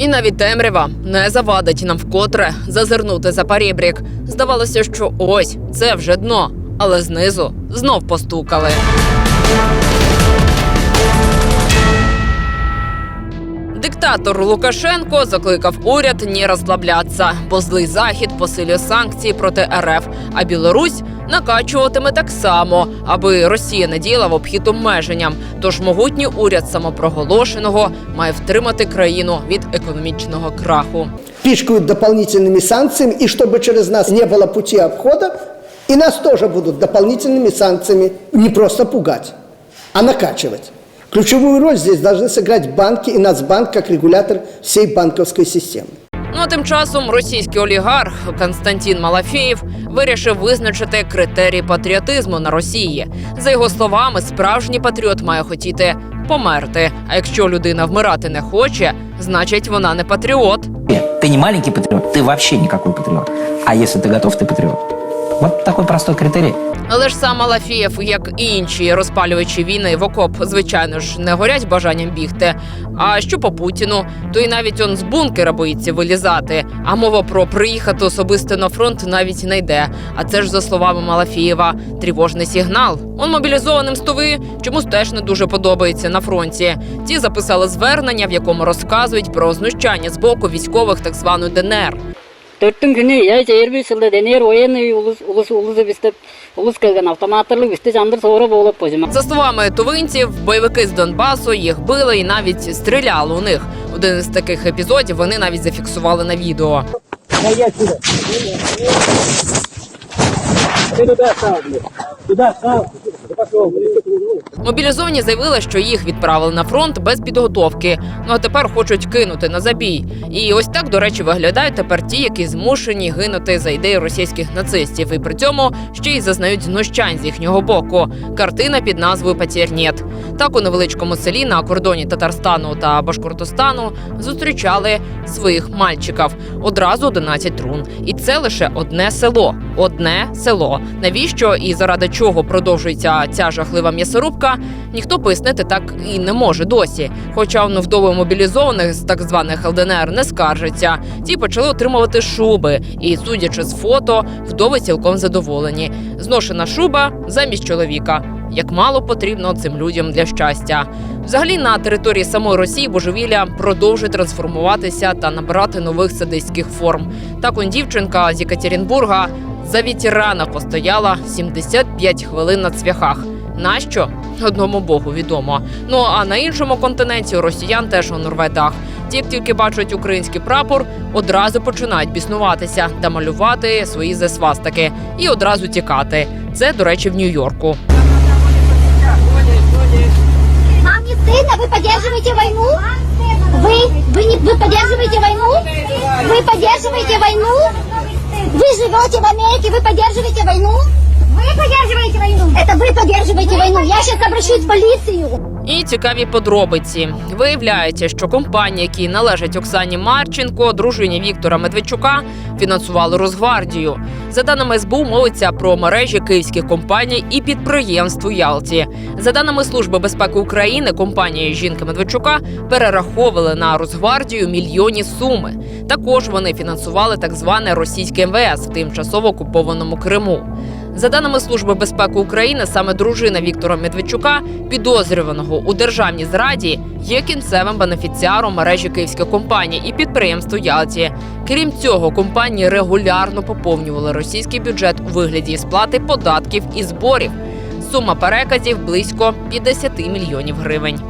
І навіть темрява не завадить нам вкотре зазирнути за парібрік. Здавалося, що ось це вже дно, але знизу знов постукали. Диктатор Лукашенко закликав уряд не розслаблятися, бо злий захід посилює санкції проти РФ, а Білорусь накачуватиме так само, аби Росія не діяла в обхід обмеженням. Тож могутній уряд самопроголошеного має втримати країну від економічного краху. пичкают дополнительными санкциями, и чтобы через нас не было пути обхода, и нас тоже будут дополнительными санкциями не просто пугать, а накачивать. Ключевую роль здесь должны сыграть банки и Нацбанк как регулятор всей банковской системы. Ну а тим часом російський олігарх Константин Малафєєв вирішив визначити критерії патріотизму на Росії. За його словами, справжній патріот має хотіти померти. А якщо людина вмирати не хоче, значить вона не патріот. Ты не маленький патриот, ты вообще никакой патриот. А если ты готов, ты патриот. Вот такой простой критерий. Але ж сам Малафєєв, як і інші розпалювачі війни в окоп, звичайно ж, не горять бажанням бігти. А що по Путіну, то й навіть он з бункера боїться вилізати. А мова про приїхати особисто на фронт навіть не йде. А це ж за словами Малафієва, тривожний сигнал. Он мобілізованим з Туви чомусь теж не дуже подобається на фронті. Ті записали звернення, в якому розказують про знущання з боку військових так званої ДНР төрттүн күнү я жер сылда денер военный улус улус улузу бистеп улус келген автоматтарлы бисте жандыр соора болуп позима За словами тувинців, бойовики з Донбасу їх били і навіть стріляли у них. Один із таких епізодів вони навіть зафіксували на відео. Мобілізовані заявили, що їх відправили на фронт без підготовки. Ну а тепер хочуть кинути на забій. І ось так, до речі, виглядають тепер ті, які змушені гинути за ідеї російських нацистів, і при цьому ще й зазнають знущань з їхнього боку. Картина під назвою «Патєрнєт». Так у невеличкому селі на кордоні Татарстану та Башкортостану зустрічали своїх мальчиків. Одразу 11 трун. І це лише одне село. Одне село. Навіщо і заради чого продовжується ця жахлива м'ясорубка? Ніхто пояснити так і не може досі. Хоча ну, вдови мобілізованих з так званих ЛДНР не скаржаться. Ті почали отримувати шуби, і судячи з фото, вдови цілком задоволені. Зношена шуба замість чоловіка. Як мало потрібно цим людям для щастя. Взагалі на території самої Росії божевілля продовжує трансформуватися та набирати нових садистських форм. Так он дівчинка з Єкатеринбурга за ветерана постояла 75 хвилин на цвяхах. Нащо? Одному богу відомо. Ну а на іншому континенті у росіян теж он рве дах. Ті, як тільки бачать український прапор, одразу починають біснуватися та малювати свої зесвастики і одразу тікати. Це, до речі, в Нью-Йорку. Вам не стыдно? Вы поддерживаете войну? Вы, вы, не, вы поддерживаете войну? Вы поддерживаете войну? Вы живете в Америке, вы поддерживаете войну? Поддерживаете. Я сейчас обращусь в полицию. І цікаві подробиці. Виявляється, що компанії, які належать Оксані Марченко, дружині Віктора Медведчука, фінансували Росгвардію. За даними СБУ, мовиться про мережі київських компаній і підприємств у Ялті. За даними Служби безпеки України, компанії жінки Медведчука перераховували на Росгвардію мільйонні суми. Також вони фінансували так зване російське МВС в тимчасово окупованому Криму. За даними Служби безпеки України, саме дружина Віктора Медведчука, підозрюваного у державній зраді, є кінцевим бенефіціаром мережі київських компаній і підприємств у Ялті. Крім цього, компанії регулярно поповнювали російський бюджет у вигляді сплати податків і зборів. Сума переказів близько 50 мільйонів гривень.